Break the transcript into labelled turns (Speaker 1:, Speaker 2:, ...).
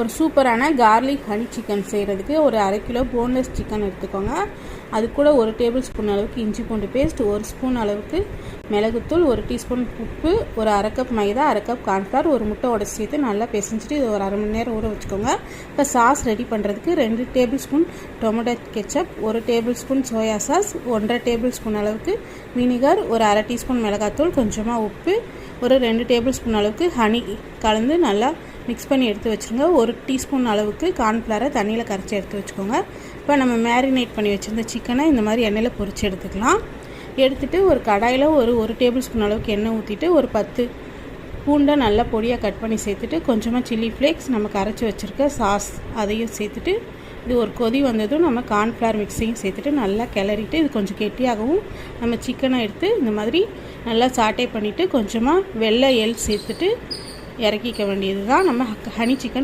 Speaker 1: ஒரு சூப்பரான garlic honey chicken செய்கிறதுக்கு ஒரு அரை கிலோ போன்லெஸ் சிக்கன் எடுத்துக்கோங்க. அது கூட ஒரு டேபிள் ஸ்பூன் அளவுக்கு இஞ்சி பூண்டு பேஸ்ட் ஒரு ஸ்பூன் அளவுக்கு மிளகுத்தூள் ஒரு டீஸ்பூன் உப்பு ஒரு அரை கப் மைதா அரை கப் கார்ன்ஃப்ளவர் ஒரு முட்டை உடச்சி சேர்த்து நல்லா பிசைஞ்சிட்டு இது ஒரு அரை மணி நேரம் ஊற வச்சுக்கோங்க. இப்போ சாஸ் ரெடி பண்ணுறதுக்கு ரெண்டு டேபிள் ஸ்பூன் டொமேட்டோ கெச்சப் ஒரு டேபிள் ஸ்பூன் சோயா சாஸ் ஒன்றரை டேபிள் ஸ்பூன் அளவுக்கு வினிகர் ஒரு அரை டீஸ்பூன் மிளகாத்தூள் கொஞ்சமாக உப்பு ஒரு ரெண்டு டேபிள் ஸ்பூன் அளவுக்கு ஹனி கலந்து நல்லா மிக்ஸ் பண்ணி எடுத்து வச்சுருங்க. ஒரு டீஸ்பூன் அளவுக்கு கார்ன்ஃப்ளவரை தண்ணியில் கரைச்சி எடுத்து வச்சுக்கோங்க. இப்போ நம்ம மேரினேட் பண்ணி வச்சுருந்த சிக்கனை இந்த மாதிரி எண்ணெயில் பொரிச்சு எடுத்துக்கலாம். எடுத்துகிட்டு ஒரு கடாயில் ஒரு ஒரு டேபிள் ஸ்பூன் அளவுக்கு எண்ணெய் ஊற்றிட்டு ஒரு பத்து பூண்டை நல்லா பொடியாக கட் பண்ணி சேர்த்துட்டு கொஞ்சமாக சில்லி ஃப்ளேக்ஸ் நம்ம கரைச்சி வச்சுருக்க சாஸ் அதையும் சேர்த்துட்டு இது ஒரு கொதி வந்ததும் நம்ம கார்ன்ஃப்ளவர் மிக்ஸையும் சேர்த்துட்டு நல்லா கிளறிட்டு இது கொஞ்சம் கெட்டியாகவும் நம்ம சிக்கனை எடுத்து இந்த மாதிரி நல்லா சாட்டை பண்ணிவிட்டு கொஞ்சமாக வெள்ளை எல் சேர்த்துட்டு இறக்கிக்க வேண்டியது தான் நம்ம ஹனி சிக்கன்